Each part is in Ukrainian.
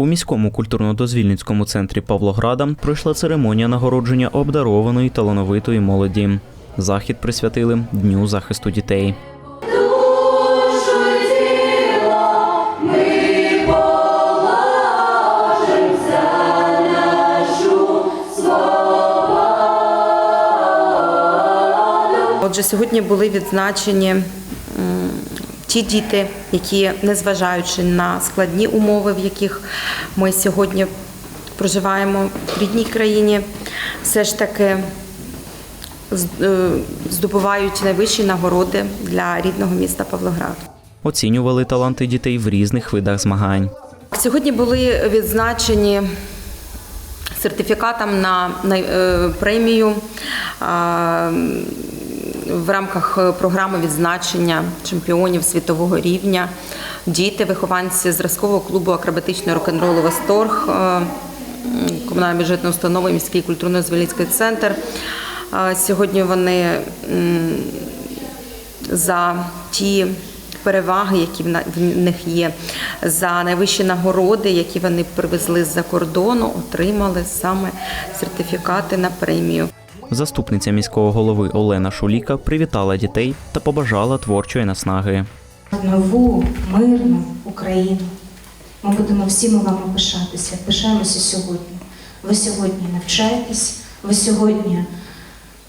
У міському культурно-дозвільницькому центрі Павлограда пройшла церемонія нагородження обдарованої талановитої молоді. Захід присвятили Дню захисту дітей. Отже, сьогодні були відзначені ті діти, які, незважаючи на складні умови, в яких ми сьогодні проживаємо в рідній країні, все ж таки е, здобувають найвищі нагороди для рідного міста Павлоград. Оцінювали таланти дітей в різних видах змагань. Сьогодні були відзначені сертифікатом на е, премію в рамках програми відзначення чемпіонів світового рівня. Діти, вихованці зразкового клубу акробатичного рок-н-ролу Восторг, е, комунальна бюджетна установа, міський культурно-звільницький центр. Сьогодні вони за ті переваги, які в них є, за найвищі нагороди, які вони привезли з-за кордону, отримали саме сертифікати на премію. Заступниця міського голови Олена Шуліка привітала дітей та побажала творчої наснаги. нову мирну Україну. Ми будемо всіми вами пишатися, пишаємося сьогодні. Ви сьогодні навчаєтесь, ви сьогодні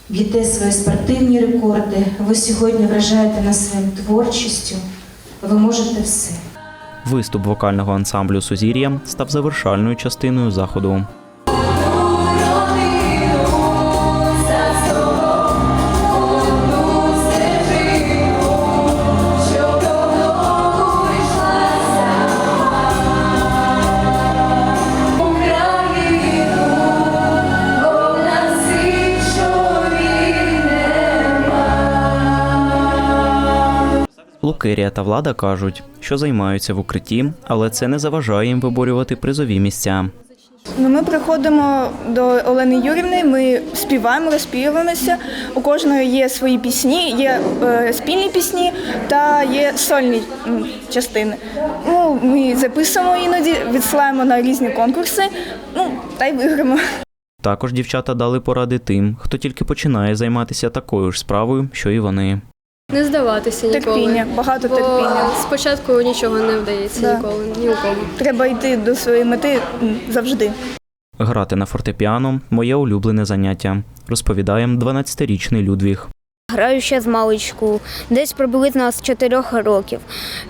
б'єте свої спортивні рекорди, ви сьогодні вражаєте нас своєю творчістю. Ви можете все. Виступ вокального ансамблю Сузір'я став завершальною частиною заходу. Лукерія та влада кажуть, що займаються в укритті, але це не заважає їм виборювати призові місця. Ну, ми приходимо до Олени Юрівни, ми співаємо, розпіваємося. У кожної є свої пісні, є е, спільні пісні та є сольні частини. Ну, ми записуємо іноді, відсилаємо на різні конкурси, ну та й виграємо. Також дівчата дали поради тим, хто тільки починає займатися такою ж справою, що і вони. Не здаватися ніколи. Терпіння, багато Бо терпіння. спочатку нічого не вдається Да. ніколи, ні у кого. Треба йти до своєї мети м, завжди. Грати на фортепіано моє улюблене заняття, розповідає 12-річний Людвіг. Граю ще з маличку, десь приблизно з 4 років.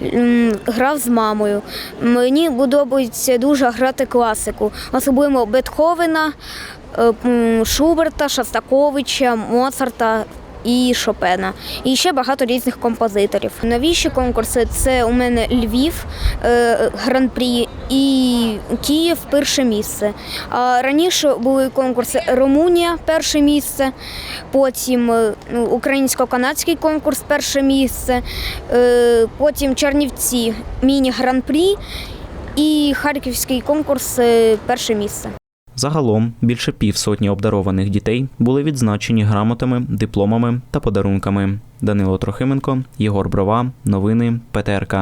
М, Грав з мамою. Мені подобається дуже грати класику, особливо Бетховена, е, м, Шуберта, Шостаковича, Моцарта. І Шопена, і ще багато різних композиторів. Новіші конкурси це у мене Львів, е, гран-прі і Київ перше місце. А раніше були конкурси Румунія перше місце, потім е, ну, українсько-канадський конкурс перше місце, е, потім Чернівці міні-гран-прі і Харківський конкурс перше місце. Загалом більше півсотні обдарованих дітей були відзначені грамотами, дипломами та подарунками. Данило Трохименко, Єгор Брова, новини ПТРК.